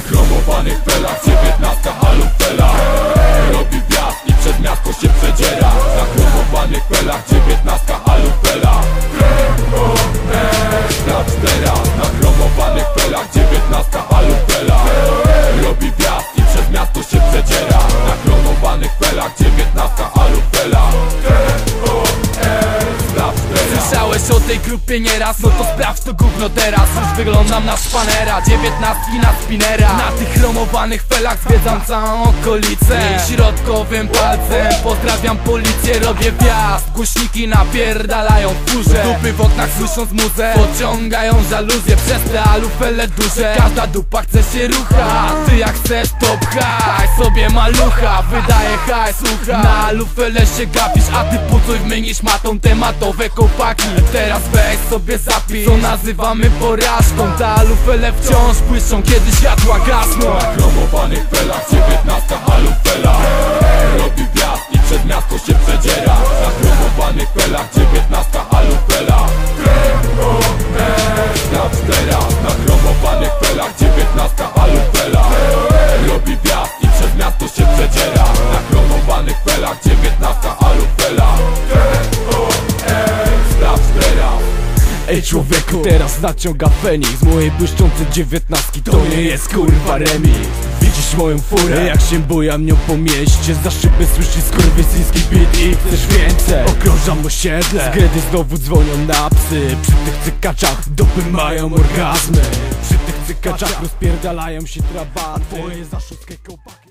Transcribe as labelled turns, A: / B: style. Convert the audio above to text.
A: chromowanych felach Dziewiętnastka halufela Robi wiatr i przed miasto się przedziera. Na chromowanych felach Dziewiętnastka halufela Sprawdź teraz Na chromowanych felach Dziewiętnastka halufela Robi wiatr i przed miasto się przedziera. Na chromowanych felach Dziewiętnastka halufela
B: grupie nieraz, no to sprawdź to gówno teraz. Już wyglądam na szpanera, dziewiętnastki na spinera. Na tych chromowanych felach zwiedzam całą okolicę. Środkowym palcem pozdrawiam policję, robię wjazd. Głośniki napierdalają w furze. Dupy w oknach słysząc muzę. Pociągają żaluzje przez te alufele duże. Każda dupa chce się rucha ty jak chcesz to pchaj sobie malucha. Wydaje hajs, słucha Na alufele się gapisz, a ty pucuj w mynisz matą tematowe kopaki. Teraz weź sobie zapisz Co nazywamy porażką. Te alufele wciąż błyszczą kiedy światła gasną.
A: Na chromowanych felach dziewiętnastka halufela. Robi wiatr i przed miasto się przedziera. Na chromowanych felach dziewiętnastka halufela. Sprawdź teraz Na chromowanych felach dziewiętnastka halufela
C: Ej człowieku, teraz naciąga Feniks Mojej błyszczącej dziewiętnastki to nie jest kurwa remis. Widzisz moją furę, jak się bujam nią po mieście. Za szybę słyszysz skurwysyjski beat i chcesz więcej. Okrążam osiedle, zgredy znowu dzwonią na psy. Przy tych cykaczach dupy mają orgazmy. Przy tych cykaczach rozpierdalają się trabanty Twoje za szóstkę kołpaki